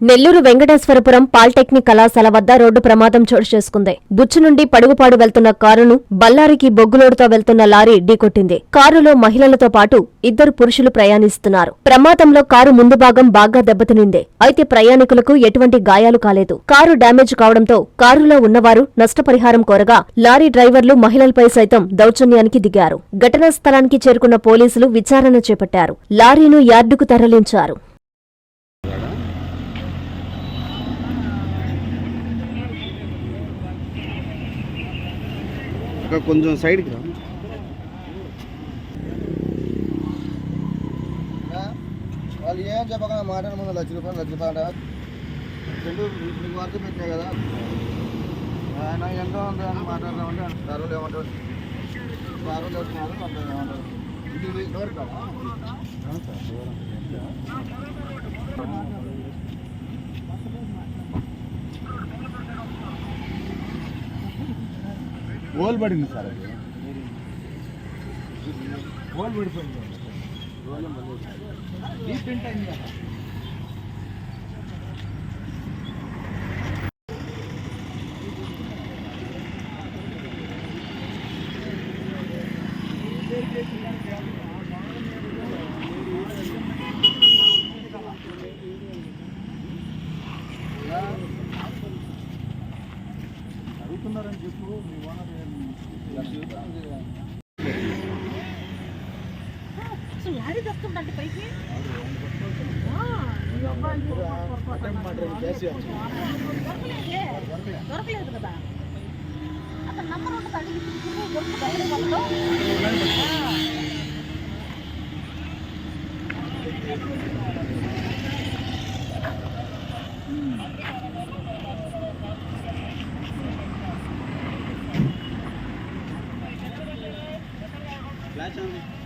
Nellore Venkateswarapuram polytechnic కళాశాల వద్ద road ప్రమాదం చోటు చేసుకుంది. బుచ్చు నుండి పడుగుపాడు వెళ్తున్న కారును బళ్ళారికి బొగ్గులోడుతో వెళ్తున్న లారీ ఢీకొట్టింది. కారులో మహిళలతో పాటు ఇద్దరు పురుషులు ప్రయాణిస్తున్నారు. ప్రమాదంలో కారు ముందు భాగం బాగా దెబ్బతినింది. అయితే ప్రయాణికులకు ఎటువంటి గాయాలు కాలేదు. కారు డ్యామేజ్ కావడంతో కారులో ఉన్నవారు నష్టపరిహారం కోరగా లారీ డ్రైవర్లు మహిళలపై సైతం దౌర్జన్యానికి దిగారు. ఘటనా స్థలానికి చేరుకున్న పోలీసులు విచారణ చేపట్టారు. లారీను యార్డుకు తరలించారు. అక్కడ కొంచెం సైడ్కి రా. వాళ్ళు ఏం చెప్పకుండా మాట్లాడే ముందు లక్ష రూపాయలు లక్ష రూపాయలు అంటారు. రెండు కదా. ఆయన ఎంత ఉంది అని మాట్లాడదామంటే ధరలు ఏమంటారు? ధరలు వేస్తున్నారు అంటారు ఏమంటారు? ఇది ఓల్ పడింది సార్ అది. ఓల్ పడిపోయింది. అడుగుతున్నారని చెప్పు మీ ఓనర్ దొరకలేదే. దొరకలేదు కదా అతను నంబర్ ఉంటుంది అడిగి తీసుకుని దొరుకుతుంది Bye, Tommy.